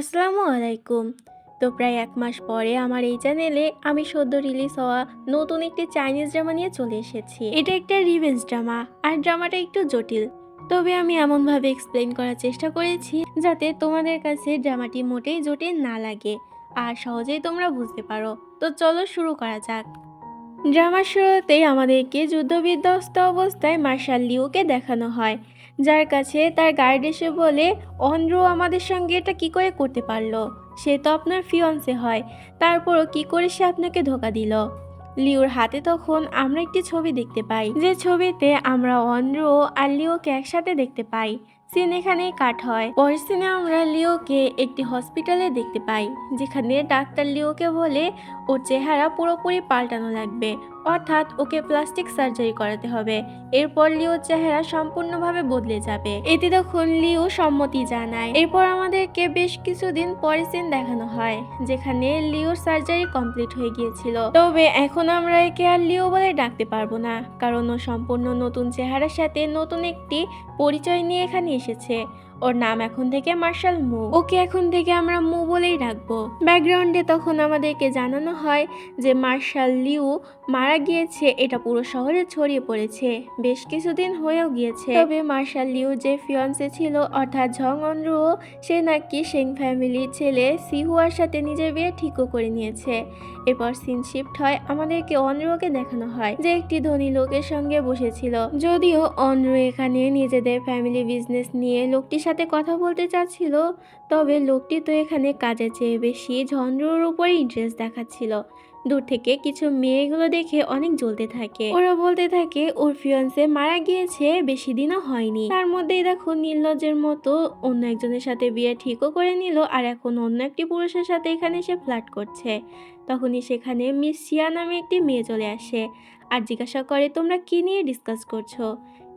আসসালামু আলাইকুম তো প্রায় এক মাস পরে আমার এই চ্যানেলে আমি সদ্য রিলিজ হওয়া নতুন একটি চাইনিজ ড্রামা নিয়ে চলে এসেছি। এটা একটা রিভেঞ্জ ড্রামা, আর ড্রামাটা একটু জটিল। তবে আমি এমনভাবে এক্সপ্লেন করার চেষ্টা করেছি যাতে তোমাদের কাছে ড্রামাটি মোটেই জটিল না লাগে, আর সহজেই তোমরা বুঝতে পারো। তো চলো শুরু করা যাক। ড্রামার শুরুতেই আমাদেরকে যুদ্ধবিধ্বস্ত অবস্থায় মার্শাল লিউকে দেখানো হয়। যার কাছে তার গার্ড এসে বলে, অন্ধ্র আমাদের সঙ্গে এটা কি করে করতে পারল? সে তো আপনার ফিয়ন্সে হয়। তারপরও কি করে সে আপনাকে ধোকা দিল? লিওর হাতে তখন আমরা একটি ছবি দেখতে পাই। যে ছবিতে আমরা অন্ধ্র আর লিওকে একসাথে দেখতে পাই। সিন এখানে কাট হয়। পরের সিনে আমরা লিওকে একটি হসপিটালে দেখতে পাই, যেখানে ডাক্তার লিওকে বলে ওর চেহারা পুরোপুরি পাল্টানো লাগবে। অর্থাৎ ওকে প্লাস্টিক সার্জারি করাতে হবে। এরপর লিওর চেহারা সম্পূর্ণভাবে বদলে যাবে। এতে তখন লিও সম্মতি জানায়। এরপর আমাদেরকে বেশ কিছুদিন পরে সিন দেখানো হয়, যেখানে লিওর সার্জারি কমপ্লিট হয়ে গিয়েছিল। তবে এখন আমরা একে আর লিও বলে ডাকতে পারব না, কারণ ও সম্পূর্ণ নতুন চেহারার সাথে নতুন একটি পরিচয় নিয়ে এখানে এসেছে। ওর নাম এখন থেকে মার্শাল মু। ওকে এখন থেকে আমরা মু বলেই রাখব ব্যাকগ্রাউন্ডে তখন আমাদেরকে জানানো হয় যে মার্শাল লিউ মারা গিয়েছে, এটা পুরো শহরে ছড়িয়ে পড়েছে, বেশ কিছুদিন হয়েও গিয়েছে। তবে মার্শাল লিউ যে ফিয়ন্সে ছিল, অর্থাৎ ঝং অন্ধ্র, সে নাকি সেং ফ্যামিলির ছেলে সিহুয়ার সাথে নিজের বিয়ে ঠিকও করে নিয়েছে। এরপর সিন শিফট হয়, আমাদেরকে অন্ধ্রকে দেখানো হয়, যে একটি ধনী লোকের সঙ্গে বসেছিল। যদিও অন্ধ্র এখানে নিজেদের ফ্যামিলি বিজনেস নিয়ে লোকটির সাথে কথা বলতে চাচ্ছিল, তবে লোকটি তো এখানে কাজের চেয়ে বেশি ঝন্ড্রর উপরে ইন্টারেস্ট দেখাচ্ছিল। দূর থেকে কিছু মেয়েগুলো দেখে অনেক জ্বলতে থাকে। ওরা বলতে থাকে, ওর ফিয়ন্সে মারা গিয়েছে, বেশি দিনও হয়নি। তার মধ্যেই দেখো নির্লজ্জের মতো অন্য একজনের সাথে বিয়ে ঠিকও করে নিল, আর এখন অন্য একটি পুরুষের সাথে এখানে সে ফ্ল্যাট করছে। তখনই সেখানে মিস শিয়া নামে একটি মেয়ে চলে আসে, আর জিজ্ঞাসা করে, তোমরা কি নিয়ে ডিসকাস করছ?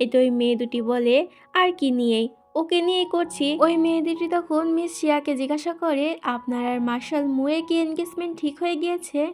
এতে ওই মেয়ে দুটি বলে, আর কি নিয়েই? ওকে নিয়েই করছি। ওই মেয়ে দুটি তখন মিস শিয়াকে জিজ্ঞাসা করে, আপনার আর মার্শাল মুয়ে কি এনগেজমেন্ট ঠিক হয়ে গিয়েছে?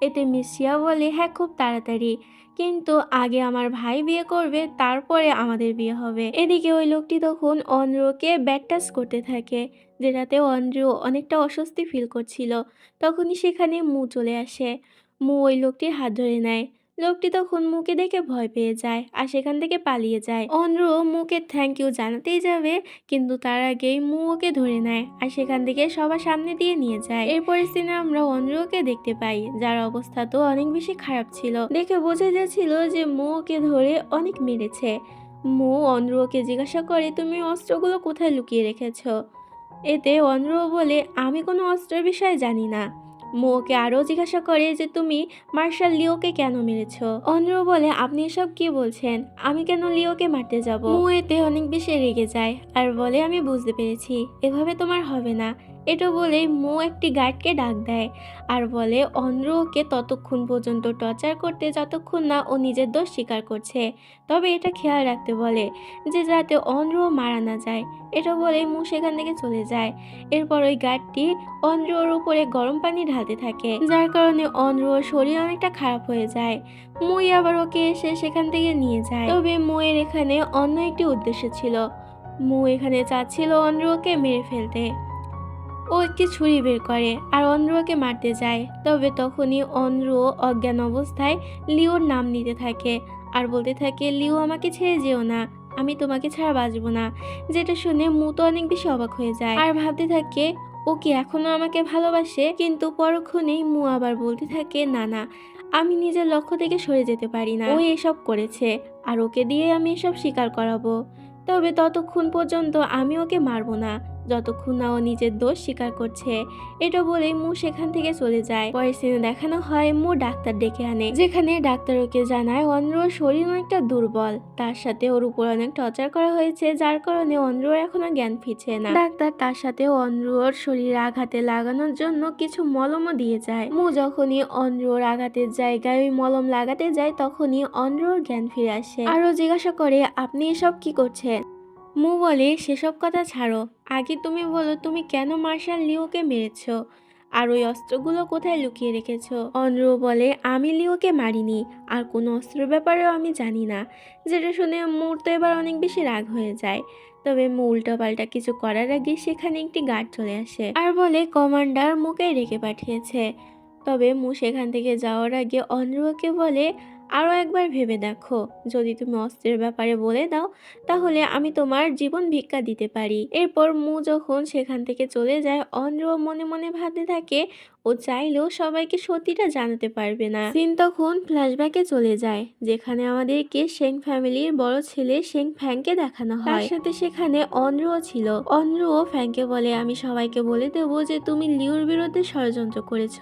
এতে মিস শিয়া বলে হ্যাঁ খুব তাড়াতাড়ি। কিন্তু আগে আমার ভাই বিয়ে করবে, তারপরে আমাদের বিয়ে হবে। এদিকে ওই লোকটি তখন অন্ধ্রকে ব্যাট টাচ করতে থাকে, যেটাতে অন্ধ্র অনেকটা অস্বস্তি ফিল করছিল। তখনই সেখানে মু চলে আসে। মু ওই লোকটির হাত ধরে নেয়। লোকটি তখন মুকে দেখে ভয় পেয়ে যায় আর সেখান থেকে পালিয়ে যায়। অন্ধ্র মুকে থ্যাংক ইউ জানাতেই যাবে, কিন্তু তার আগেই মু ওকে ধরে নেয় আর সেখান থেকে সবার সামনে দিয়ে নিয়ে যায়। এরপরের সিনে আমরা অন্ধ্রকে দেখতে পাই, যার অবস্থা তো অনেক বেশি খারাপ ছিল। দেখে বোঝা যাচ্ছিল যে মু ওকে ধরে অনেক মেরেছে। মু অন্ধ্রকে জিজ্ঞাসা করে, তুমি অস্ত্রগুলো কোথায় লুকিয়ে রেখেছো? এতে অন্ধ্র বলে, আমি কোনো অস্ত্রের বিষয়ে জানি না। মোকে আরও জিজ্ঞাসা করে যে, তুমি মার্শাল লিওকে কেন মেরেছ? অন্ধ্র বলে, আপনি এসব কি বলছেন? আমি কেন লিওকে মারতে যাব? মো এতে অনেক বেশি রেগে যায় আর বলে, আমি বুঝতে পেরেছি, এভাবে তোমার হবে না। এটা বলে মো একটি গার্ডকে ডাক দেয় আর বলে অন্ধ্র ওকে ততক্ষণ পর্যন্ত টর্চার করতে যতক্ষণ না ও নিজের দোষ স্বীকার করছে, তবে এটা খেয়াল রাখতে বলে যে যাতে অন্ধ্র মারা না যায়। এটা বলে মু সেখান থেকে চলে যায়। এরপর ওই গার্ডটি অন্ধ্রর উপরে গরম পানি ঢালতে থাকে, যার কারণে অন্ধ্রর শরীর অনেকটা খারাপ হয়ে যায়। মুই আবার ওকে এসে সেখান থেকে নিয়ে যায়। তবে মুয়ের এখানে অন্য একটি উদ্দেশ্য ছিল। মু এখানে চাচ্ছিল অন্ধ্রকে মেরে ফেলতে। ও একটি ছুরি বের করে আর অন্ধ্রকে মারতে যায়। তবে তখনই অন্ধ্র অজ্ঞান অবস্থায় লিওর নাম নিতে থাকে আর বলতে থাকে, লিও, আমাকে ছেড়ে যেও না। আমি তোমাকে ছাড়া বাঁচবো না। যেটা শুনে মু তো অনেক বেশি অবাক হয়ে যায় আর ভাবতে থাকে, ও কি এখনও আমাকে ভালোবাসে? কিন্তু পরক্ষণেই মু আবার বলতে থাকে, না না, আমি নিজের লক্ষ্য থেকে সরে যেতে পারি না। ও এসব করেছে আর ওকে দিয়ে আমি এসব স্বীকার করাবো। তবে ততক্ষণ পর্যন্ত আমি ওকে মারবো না। যতক্ষণ না ও নিজের দোষ স্বীকার করছে। এটা বলেই মু সেখান থেকে চলে যায়। পরের সিনে দেখানো হয়, মু ডাক্তার ডেকে আনে, যেখানে ডাক্তার ওকে জানায়, অন্ধ্রর শরীর অনেকটা দুর্বল। তার সাথে ওর উপর অনেক টর্চার করা হয়েছে, যার কারণে অন্ধ্রর এখনও জ্ঞান ফিরছে না। ডাক্তার তার সাথে অন্ধ্রর শরীরে আঘাতে লাগানোর জন্য কিছু মলমও দিয়ে যায়। মু যখনই অন্ধ্রর আঘাতের জায়গায় ওই মলম লাগাতে যায় তখনই অন্ধ্রর জ্ঞান ফিরে আসে। আরও জিজ্ঞাসা করে, আপনি এসব কি করছেন? মু বলে, সেসব কথা ছাড়ো। আগে তুমি বলো, তুমি কেন মার্শাল লিওকে মেরেছ? আর ওই অস্ত্রগুলো কোথায় লুকিয়ে রেখেছ? অন্ধ্র বলে, আমি লিওকে মারিনি। আর কোনো অস্ত্রের ব্যাপারেও আমি জানি না। যেটা শুনে মুহূর্তে এবার অনেক বেশি রাগ হয়ে যায়। তবে মু উল্টোপাল্টা কিছু করার আগে সেখানে একটি গার্ড চলে আসে। আর বলে, কমান্ডার মুকে রেখে পাঠিয়েছে। তবে মু সেখান থেকে যাওয়ার আগে অন্ধ্রকে বলে আরও একবার ভেবে দেখো। যদি তুমি অস্ত্রের ব্যাপারে বলে দাও, তাহলে আমি তোমার জীবন ভিক্ষা দিতে পারি। এরপর মু যখন সেখান থেকে চলে যায়, অন্ধ্র মনে মনে ভাবতে থাকে ও চাইলেও সবাইকে সত্যিটা জানাতে পারবে না। সিন তখন ফ্ল্যাশব্যাকে চলে যায় যেখানে আমাদেরকে সেং ফ্যামিলির বড় ছেলে সেং ফ্যাংকে দেখানো হয়। তার সাথে সেখানে অন্ধ্রও ছিল। অন্ধ্রও ফ্যাংকে বলে আমি সবাইকে বলে দেবো যে তুমি লিওর বিরুদ্ধে ষড়যন্ত্র করেছ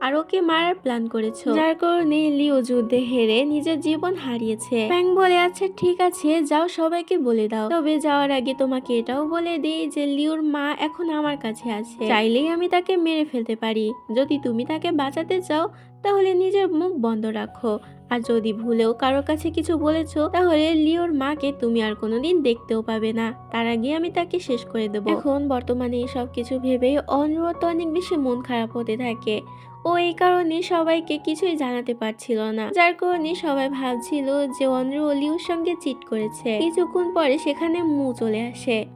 আর ওকে মারার প্ল্যান করেছ। যার কারণে লিও যুদ্ধে হেরে নিজের জীবন হারিয়েছে। ফ্যাং বলে আচ্ছা ঠিক আছে যাও সবাইকে বলে দাও। তবে যাওয়ার আগে তোমাকে এটাও বলে দিই যে লিওর মা এখন আমার কাছে আছে। চাইলেই আমি তাকে মেরে ফেলতে পারি। যদি তুমি তাকে বাঁচাতে চাও, তাহলে নিজের মুখ বন্ধ রাখো। আর যদি ভুলেও কারোর কাছে কিছু বলেছ, তাহলে লিওর মাকে তুমি আর কোনোদিন দেখতেও পাবে না। তার আগে আমি তাকে শেষ করে দেবো। এখন বর্তমানে সব কিছু ভেবেই অনুরোধ অনেক বেশি মন খারাপ হতে থাকে। ও এই কারণে সবাইকে কিছুই জানাতে পারছিল না। যার কারণে সবাই ভাবছিল যে অন্ধ্র লিওর সঙ্গে চিট করেছে। কিছুক্ষণ পরে সেখানে মু চলে আসে।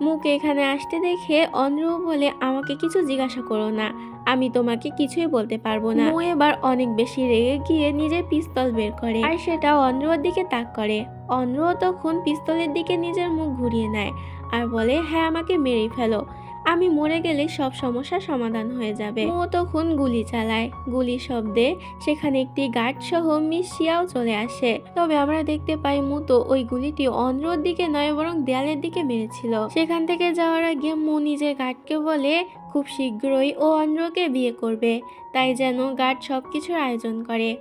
মুকে এখানে আসতে দেখে অন্ধ্র বলে, আমাকে কিছু জিজ্ঞাসা করো না। আমি তোমাকে কিছুই বলতে পারব না। ও এবার অনেক বেশি রেগে গিয়ে নিজের পিস্তল বের করে। আর সেটা অন্ধ্রর দিকে তাক করে। অন্ধ্র তখন পিস্তলের দিকে নিজের মুখ ঘুরিয়ে নেয় আর বলে হ্যাঁ আমাকে মেরেই ফেলো। আমি মরে গেলে সব সমস্যার সমাধান হয়ে যাবে। ও তখন গুলি চালায়। গুলি শব্দে সেখানে একটি গার্ড সহ মিশিয়াও চলে আসে। তবে আমরা দেখতে পাই মুতো ওই গুলিটি অন্ধ্রর দিকে নয়, বরং দেয়ালের দিকে মেরেছিল। সেখান থেকে যাওয়ার আগে মু নিজের গার্ডকে বলে, খুব শীঘ্রই ও অন্ধ্রকে বিয়ে করবে। তাই যেন গার্ড সব কিছুর আয়োজন করে।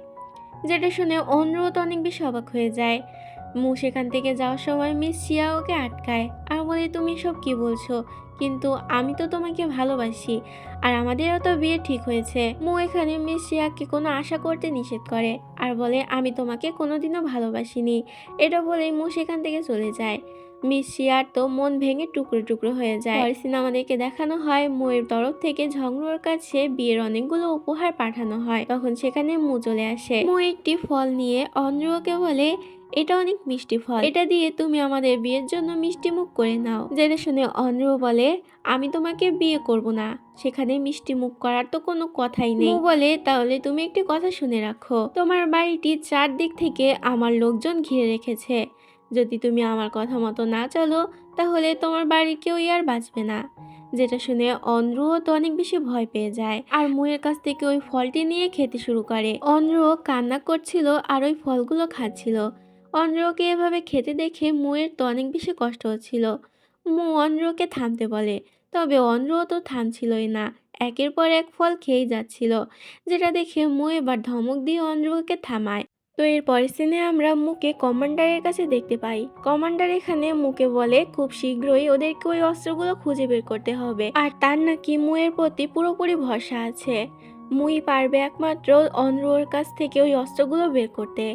যেটা শুনে অন্ধ্র তো অনেক বেশি অবাক হয়ে যায়। মু সেখান থেকে যাওয়ার সময় মিস সিয়া ওকে আটকায় আর বলে, তুমি সব কি বলছো? কিন্তু আমি তো তোমাকে ভালোবাসি আর আমাদেরও তো বিয়ে ঠিক হয়েছে। মু এখানে মিস সিয়াকে কোনো আশা করতে নিষেধ করে আর বলে, আমি তোমাকে কোনোদিনও ভালোবাসিনি। এটা বলেই মু সেখান থেকে চলে যায়। মিস শিয়ার তো মন ভেঙে টুকরো টুকরো হয়ে যায়। পরের সিনে আমাদেরকে দেখানো হয়, মুয়ের তরফ থেকে ঝংরুর কাছে বিয়ের অনেকগুলো উপহার পাঠানো হয়। তখন সেখানে মু চলে আসে। মু একটি ফল নিয়ে অন্ধ্রকে বলে, এটা অনেক মিষ্টি ফল। এটা দিয়ে তুমি আমাদের বিয়ের জন্য মিষ্টি মুখ করে নাও। যেটা শুনে অন্ধ্র বলে, আমি তোমাকে বিয়ে করব না। সেখানে মিষ্টি মুখ করার তো কোনো কথাই নেই। বলে, তাহলে তুমি একটি কথা শুনে রাখো। তোমার বাড়িটি চারদিক থেকে আমার লোকজন ঘিরে রেখেছে। যদি তুমি আমার কথা মতো না চলো, তাহলে তোমার বাড়ি কেউই আর বাঁচবে না। যেটা শুনে অন্ধ্রও তো অনেক বেশি ভয় পেয়ে যায়। আর মুয়ের কাছ থেকে ওই ফলটি নিয়ে খেতে শুরু করে। অন্ধ্র কান্না করছিল আর ওই ফলগুলো খাচ্ছিল। অন্ধ্রকে এভাবে খেতে দেখে মুয়ের তো অনেক বেশি কষ্ট হচ্ছিল। মু অন্ধ্রকে থামতে বলে, তবে অন্ধ্র তো থামছিলই না। একের পর এক ফল খেয়েই যাচ্ছিল। যেটা দেখে মু এবার ধমক দিয়ে অন্ধ্রকে থামায়। তো এর সিনে আমরা মুকে কমান্ডারের কাছে দেখতে পাই। কমান্ডার এখানে মুকে বলে, খুব শীঘ্রই ওদেরকে ওই অস্ত্রগুলো খুঁজে বের করতে হবে। আর তার নাকি মুয়ের প্রতি পুরোপুরি ভরসা আছে। মুই পারবে একমাত্র অনরুর কাছ থেকে ওই অস্ত্রগুলো বের করতে।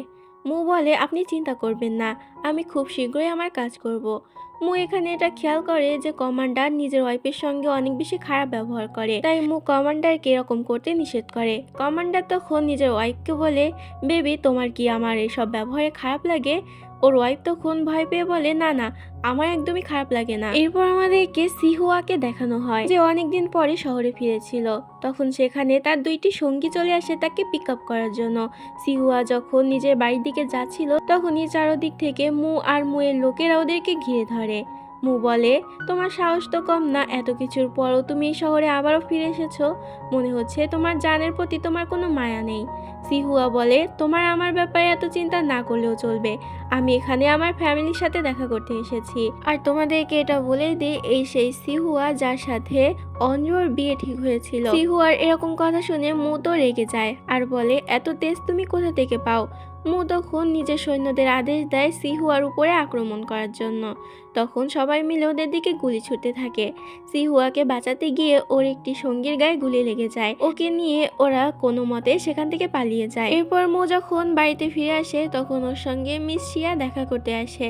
মু বলে, আপনি চিন্তা করবেন না, আমি খুব শীঘ্রই আমার কাজ করব। মু এখানে এটা খেয়াল করে যে কমান্ডার নিজের ওয়াইফের সঙ্গে অনেক বেশি খারাপ ব্যবহার করে। তাই মু কমান্ডারকে এরকম করতে নিষেধ করে। কমান্ডার তখন নিজের ওয়াইফকে বলে, বেবি, তোমার কি আমার এসব ব্যবহারে খারাপ লাগে? ওর ওয়াইফ তখন ভয় পেয়ে বলে, না না, আমার একদমই খারাপ লাগে না। এরপর আমাদেরকে সিহুয়াকে দেখানো হয়, যে অনেকদিন পরে শহরে ফিরেছিল। তখন সেখানে তার দুইটি সঙ্গী চলে আসে তাকে পিক আপ করার জন্য। সিহুয়া যখন নিজের বাড়ির দিকে যাচ্ছিল, তখনই চারোদিক থেকে মু আর মুয়ের লোকেরা ওদেরকে ঘিরে ধরে। মু বলে, তোমার সাহস তো কম না এত কিছুর পরও তুমি এই শহরে আবারও ফিরে এসেছ? মনে হচ্ছে তোমার জানের প্রতি তোমার কোনো মায়া নেই। সিহুয়া বলে, তোমার আমার ব্যাপারে এত চিন্তা না করলেও চলবে। আমি এখানে আমার ফ্যামিলির সাথে দেখা করতে এসেছি। আর তোমাদেরকে এটা বলে দিই এই সেই সিহুয়া যার সাথে অঞ্জুর বিয়ে ঠিক হয়েছিল। সিহুয়ার এরকম কথা শুনে মু তো রেগে যায় আর বলে, এত তেজ তুমি কোথা থেকে পাও? মু তখন নিজের সৈন্যদের আদেশ দেয় সিহুয়ার উপরে আক্রমণ করার জন্য। তখন সবাই মিলে ওদের দিকে গুলি ছুটতে থাকে। সিহুয়াকে বাঁচাতে গিয়ে ওর একটি সঙ্গীর গায়ে গুলি লেগে যায়। ওকে নিয়ে ওরা কোনো মতে সেখান থেকে পালিয়ে যায়। এরপর মো যখন বাড়িতে ফিরে আসে, তখন ওর সঙ্গে মিসিয়া দেখা করতে আসে।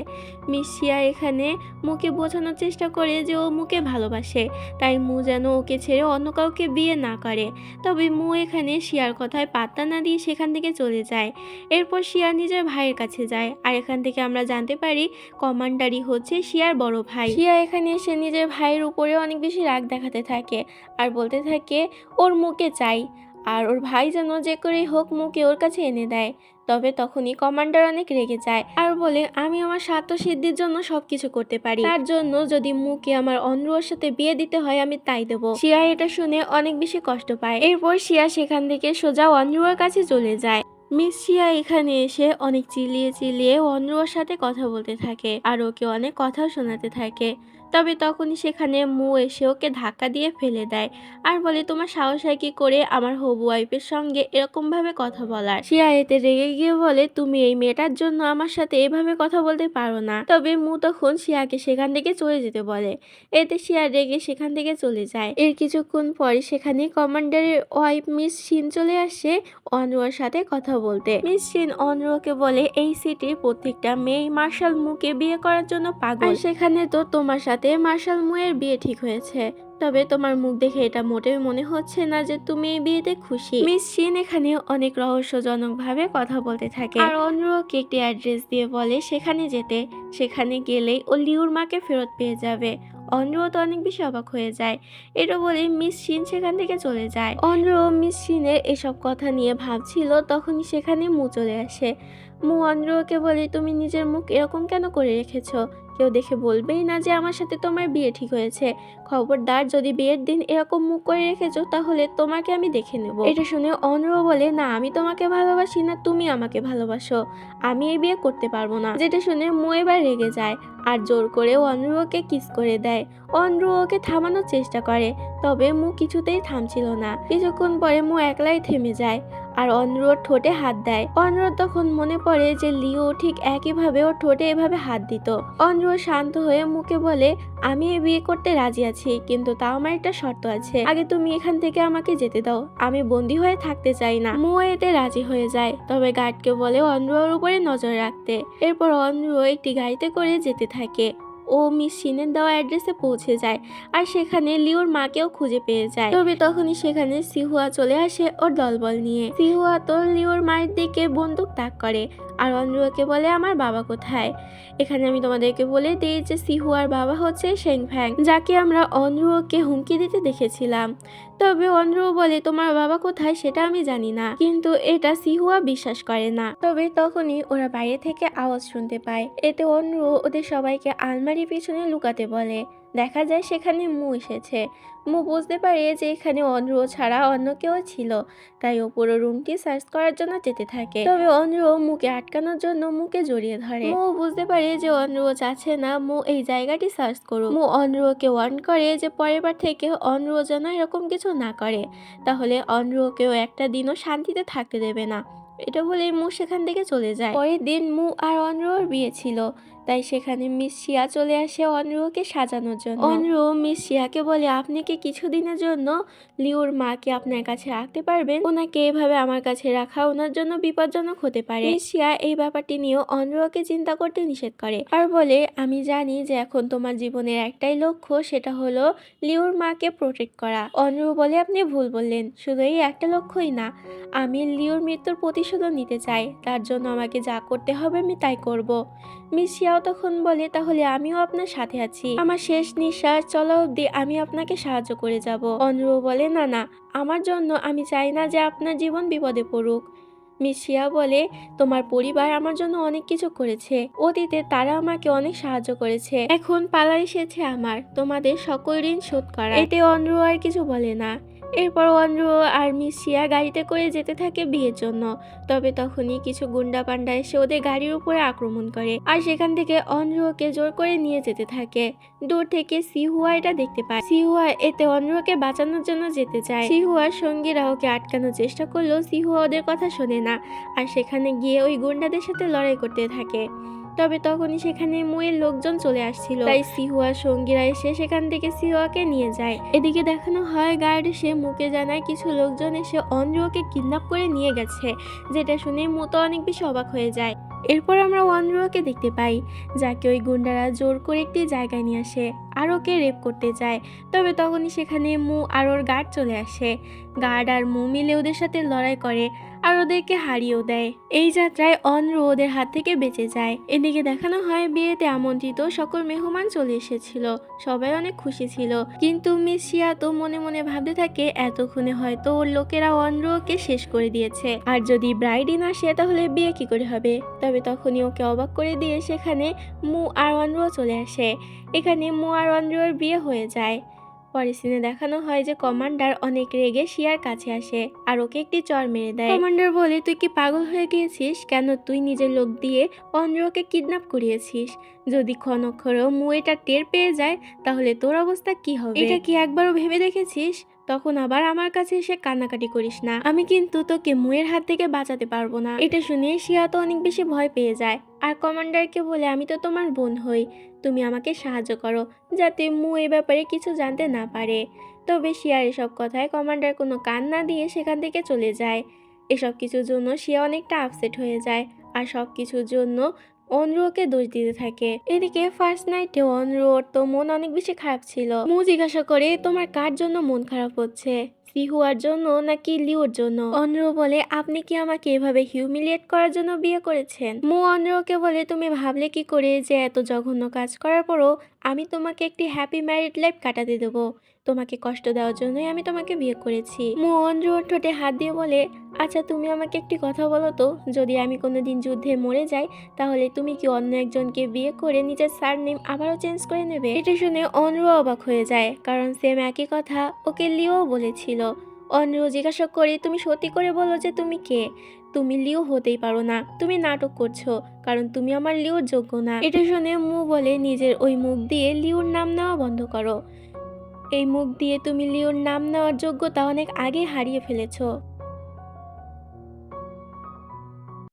মিশিয়া এখানে মুকে বোঝানোর চেষ্টা করে যে ও মুকে ভালোবাসে। তাই মু যেন ওকে ছেড়ে অন্য কাউকে বিয়ে না করে। তবে মু এখানে শিয়ার কথায় পাত্তা না দিয়ে সেখান থেকে চলে যায়। এরপর শিয়া নিজের ভাইয়ের কাছে যায়। আর এখান থেকে আমরা জানতে পারি কমান্ডারি হচ্ছে শিয়ার বড় ভাই। শিয়া এখানে এসে নিজের ভাইয়ের উপরে অনেক বেশি রাগ দেখাতে থাকে আর বলতে থাকে, ওর মুখে চাই। আর ওর ভাই যেন যে করেই হোক মুখে ওর কাছে এনে দেয়। তবে তখনই কমান্ডার অনেক রেগে যায় আর বলে, আমি আমার স্বার্থ সিদ্ধির জন্য সবকিছু করতে পারি। তার জন্য যদি মুখে আমার অন্ধ্রর সাথে বিয়ে দিতে হয়, আমি তাই দেবো। শিয়া এটা শুনে অনেক বেশি কষ্ট পায়। এরপর শিয়া সেখান থেকে সোজা অন্ধ্রর কাছে চলে যায়। মিস শিয়া এখানে এসে অনেক চিলিয়ে চিলিয়ে অন্ধ্রর সাথে কথা বলতে থাকে আর ওকে অনেক কথা শোনাতে থাকে। তবে তখনই সেখানে মু এসে ওকে ধাক্কা দিয়ে ফেলে দেয়। আর বলে, তোমার সাহস হয় কি করে আমার হবু ওয়াইফের সঙ্গে এরকম ভাবে কথা বলার? শিয়া এতে রেগে গিয়ে বলে, তুমি এই মেয়েটার জন্য আমার সাথে এভাবে কথা বলতে পারো না। তবে মু তখন শিয়াকে সেখান থেকে চলে যেতে বলে। এতে শিয়া রেগে সেখান থেকে চলে যায়। এর কিছুক্ষণ পরে সেখানে কমান্ডারের ওয়াইফ মিস সিন চলে আসে অনরোর সাথে কথা বলতে। মিস সিন অনরোকে বলে, এই সিটির প্রত্যেকটা মেয়ে মার্শাল মুকে বিয়ে করার জন্য পাগল। সেখানে তো তোমার সাথে মার্শাল মুয়ের বিয়ে ঠিক হয়েছে। তবে তোমার মুখ দেখে এটা মোটেও মনে হচ্ছে না যে তুমি এই বিয়েতে খুশি। মিস শিন এখানে অনেক রহস্যজনক ভাবে কথা বলতে থাকে। আর অনরোকে একটি অ্যাড্রেস দিয়ে বলে সেখানে যেতে। সেখানে গেলেই ও লিউর মাকে ফেরত পেয়ে যাবে। অন্ধ্র তো অনেক বেশি অবাক হয়ে যায়। এটা বলে মিস শিন সেখান থেকে চলে যায়। অন্ধ্র মিস শিনের এসব কথা নিয়ে ভাবছিল, তখনই সেখানে মু চলে আসে। মু অন্ধ্রকে বলে, তুমি নিজের মুখ এরকম কেন করে রেখেছো? কেউ দেখে বলবেই না যে আমার সাথে তোমার বিয়ে ঠিক হয়েছে। খবরদার, যদি বিয়ের দিন এরকম মুখ করে রেখেছো, তাহলে তোমাকে আমি দেখে নেব। এটা শুনে অন্ধ্র বলে, না, আমি তোমাকে ভালোবাসি না, তুমি আমাকে ভালোবাসো। আমি এই বিয়ে করতে পারব না। যেটা শুনে মু এবার রেগে যায় আর জোর করে অন্ধ্রকে কিস করে দেয়। অন্ধ্র ওকে থামানোর চেষ্টা করে, তবে মু কিছুতেই থামছিল না। কিছুক্ষণ পরে মু একলাই থেমে যায়। আর অন্ধ্রর ঠোঁটে হাত দেয়। অন্ধ্র তখন মনে পড়ে যে লিও ঠিক একইভাবে ওর ঠোঁটে এভাবে হাত দিত। অন্ধ্র শান্ত হয়ে মুখে বলে, আমি এই বিয়ে করতে রাজি আছি, কিন্তু তাও আমার একটা শর্ত আছে। আগে তুমি এখান থেকে আমাকে যেতে দাও। আমি বন্দি হয়ে থাকতে চাই না। মু এতে রাজি হয়ে যায়। তবে গার্ডকে বলে অন্ধ্রর উপরে নজর রাখতে। এরপর অন্ধ্র একটি গাড়িতে করে যেতে থাকে। ও মিস সিনের দেওয়া অ্যাড্রেসে পৌঁছে যায় আর সেখানে লিওর মাকেও খুঁজে পেয়ে যায়। তবে তখনই সেখানে সিহুয়া চলে আসে ওর দলবল নিয়ে। সিহুয়া তো লিওর মায়ের দিকে বন্দুক তাক করে আর অন্ধ্রকে বলে, আমার বাবা কোথায়? এখানে আমি তোমাদেরকে বলে দিই যে সিহুয়ার বাবা হচ্ছে শেংফ্যাং যাকে আমরা অন্ধ্রকে হুমকি দিতে দেখেছিলাম। তবে অন্ধ্র বলে, তোমার বাবা কোথায় সেটা আমি জানি না। কিন্তু এটা সিহুয়া বিশ্বাস করে না। তবে তখনই ওরা বাইরে থেকে আওয়াজ শুনতে পায়। এতে অন্ধ্র ওদের সবাইকে আলমারির পিছনে লুকাতে বলে। দেখা যায় সেখানে মু এসেছে। মু বুঝতে পারে যে এখানে অন্ধ্র ছাড়া অন্য কেউ ছিল, তাই ও পুরো রুমটি সার্চ করার জন্য যেতে থাকে। তবে অন্ধ্র মুকে আটকানোর জন্য মুকে জড়িয়ে ধরে। মু বুঝতে পারে যে অন্ধ্র চাচ্ছে না, মু এই জায়গাটি সার্চ করুক। মু অন্ধ্রকে ওয়ার্ন করে যে পরের বার থেকে অন্ধ্র যেন এরকম কিছু না করে, তাহলে অন্ধ্রকেও একটা দিনও শান্তিতে থাকতে দেবে না। এটা বলে মু সেখান থেকে চলে যায়। পরের দিন মু আর অন্ধ্রর বিয়ে ছিল। তাই সেখানে মিস শিয়া চলে আসে অন্ধ্রকে সাজানোর জন্য। অন্ধ্র মিস শিয়াকে বলে আপনি কি কিছুদিনের জন্য লিওর মাকে আপনার কাছে রাখতে পারবেন? ওনাকে এভাবে আমার কাছে রাখা ওনার জন্য বিপজ্জনক হতে পারে। মিস শিয়া এই ব্যাপারটি নিয়েও অন্ধ্রকে চিন্তা করতে নিষেধ করে। আর বলে আমি জানি যে এখন তোমার জীবনের একটাই লক্ষ্য সেটা হলো লিওর মাকে প্রোটেক্ট করা। অন্ধ্র বলে আপনি ভুল বললেন। শুধু এই একটা লক্ষ্যই না। আমি লিওর মৃত্যুর প্রতিশোধও নিতে চাই। তার জন্য আমাকে যা করতে হবে আমি তাই করব। মিস শিয়াও তখন বলে, তাহলে আমিও আপনার সাথে আছি। আমার শেষ নিঃশ্বাস চলা অবধি আমি আপনাকে সাহায্য করে যাব। অন্ধ্র বলে, না না, আমার জন্য আমি চাই না যে আপনার জীবন বিপদে পড়ুক। মিস শিয়া বলে, তোমার পরিবার আমার জন্য অনেক কিছু করেছে। অতীতে তারা আমাকে অনেক সাহায্য করেছে। এখন পালা এসেছে আমার। তোমাদের সকল ঋণ শোধ করা। এতে অন্ধ্র আর কিছু বলে না। এরপর অন্ধ্র আর মিস শিয়া গাড়িতে করে যেতে থাকে বিয়ের জন্য। তবে তখনই কিছু গুন্ডা পান্ডা এসে ওদের গাড়ির উপরে আক্রমণ করে আর সেখান থেকে অন্ধ্রকে জোর করে নিয়ে যেতে থাকে। দূর থেকে সিহুয়া এটা দেখতে পায়। সিহুয়া এতে অন্ধ্রকে বাঁচানোর জন্য যেতে চায়। সিহুয়ার সঙ্গীরা ওকে আটকানোর চেষ্টা করলেও সিহুয়া ওদের কথা শোনে না। আর সেখানে গিয়ে ওই গুন্ডাদের সাথে লড়াই করতে থাকে। তবে তখনই সেখানে মুয়ের লোকজন চলে আসছিল। তাই সিহুয়া সঙ্গীরা এসে সেখান থেকে সিহুয়াকে নিয়ে যায়। এদিকে দেখানো হয় গার্ড সে মুকে জানায় কিছু লোকজন এসে অন্ধ্রকে কিডন্যাপ করে নিয়ে গেছে যেটা শুনে মু তো অনেক বেশি অবাক হয়ে যায়। এরপর আমরা অন্ধ্রকে দেখতে পাই যাকে ওই গুন্ডারা জোর করে একটি জায়গায় নিয়ে আসে। আর ওকে রেপ করতে যায়। তবে তখনই সেখানে মু আর ওর গার্ড চলে আসে। গার্ড আর মু মিলে ওদের সাথে লড়াই করে আর ওদেরকে হারিয়েও দেয়। এই যাত্রায় অন্ধ্র ওদের হাত থেকে বেঁচে যায়। এদিকে দেখানো হয় বিয়েতে আমন্ত্রিত সকল মেহমান চলে এসেছিল। সবাই অনেক খুশি ছিল। কিন্তু মিস শিয়া তো মনে মনে ভাবতে থাকে, এতক্ষণে হয়তো ওর লোকেরা অন্ধ্রকে শেষ করে দিয়েছে। আর যদি ব্রাইডই না আসে, তাহলে বিয়ে কি করে হবে? তবে তখনই ওকে অবাক করে দিয়ে সেখানে মু আর অন্ধ্র চলে আসে। এখানে মু আর অন্ধ্রর বিয়ে হয়ে যায়। পরে সিনে দেখানো হয় যে কমান্ডার অনেক রেগে শিয়ার কাছে আসে আর ওকে একটি চর মেরে দেয়। কমান্ডার বলে তুই কি পাগল হয়ে গিয়েছিস? কেন তুই নিজের লোক দিয়ে অন্ধ্রকে কিডন্যাপ করিয়েছিস? যদি ক্ষণক্ষরেও মু এটা টের পেয়ে যায় তাহলে তোর অবস্থা কি হবে? এটা কি একবারও ভেবে দেখেছিস? তখন আবার আমার কাছে এসে কান্নাকাটি করিস না। আমি কিন্তু তোকে মুয়ের হাত থেকে বাঁচাতে পারব না। এটা শুনে শিয়া তো অনেক বেশি ভয় পেয়ে যায়। আর কমান্ডারকে বলে, আমি তো তোমার বোন হই। তুমি আমাকে সাহায্য করো, যাতে মু এ ব্যাপারে কিছু জানতে না পারে। তবে শিয়ার এসব কথায় কমান্ডার কোনো কান না দিয়ে সেখান থেকে চলে যায়। এসব কিছুর জন্য শিয়া অনেকটা আপসেট হয়ে যায়। আর সব কিছুর জন্য অনরুকে দোষ দিতে থাকে। এদিকে ফার্স্ট নাইটে অনরুর তো মন অনেক বেশি খারাপ ছিল। মু জিজ্ঞাসা করে, তোমার কার জন্য মন খারাপ হচ্ছে? সিহুয়ার জন্য নাকি লিওর জন্য? অন্ধ্র বলে, আপনি কি আমাকে এভাবে হিউমিলিয়েট করার জন্য বিয়ে করেছেন? মু অন্ধ্রকে বলে, তুমি ভাবলে কি করে যে এত জঘন্য কাজ করার পরও আমি তোমাকে একটি হ্যাপি ম্যারিড লাইফ কাটাতে দেবো? তোমাকে কষ্ট দেওয়ার জন্যই আমি তোমাকে বিয়ে করেছি। মু অন্ধ্র ওর ঠোঁটে হাত দিয়ে বলে আচ্ছা তুমি আমাকে একটি কথা বলো তো। যদি আমি কোনোদিন যুদ্ধে মরে যাই, তাহলে তুমি কি অন্য একজনকে বিয়ে করে নিজের সার নেম আবারও চেঞ্জ করে নেবে? এটা শুনে অন্ধ্র অবাক হয়ে যায়, কারণ সেম একই কথা ওকে লিও বলেছিল। অনরু জিজ্ঞাসা করে, তুমি সত্যি করে বলো যে তুমি কে? তুমি লিও হতেই পারো না। তুমি নাটক করছ, কারণ তুমি আমার লিওর যোগ্য না। এটা শুনে মু বলে, নিজের ওই মুখ দিয়ে লিওর নাম নেওয়া বন্ধ করো। এই মুখ দিয়ে তুমি লিওর নাম নেওয়ার যোগ্যতা অনেক আগে হারিয়ে ফেলেছো।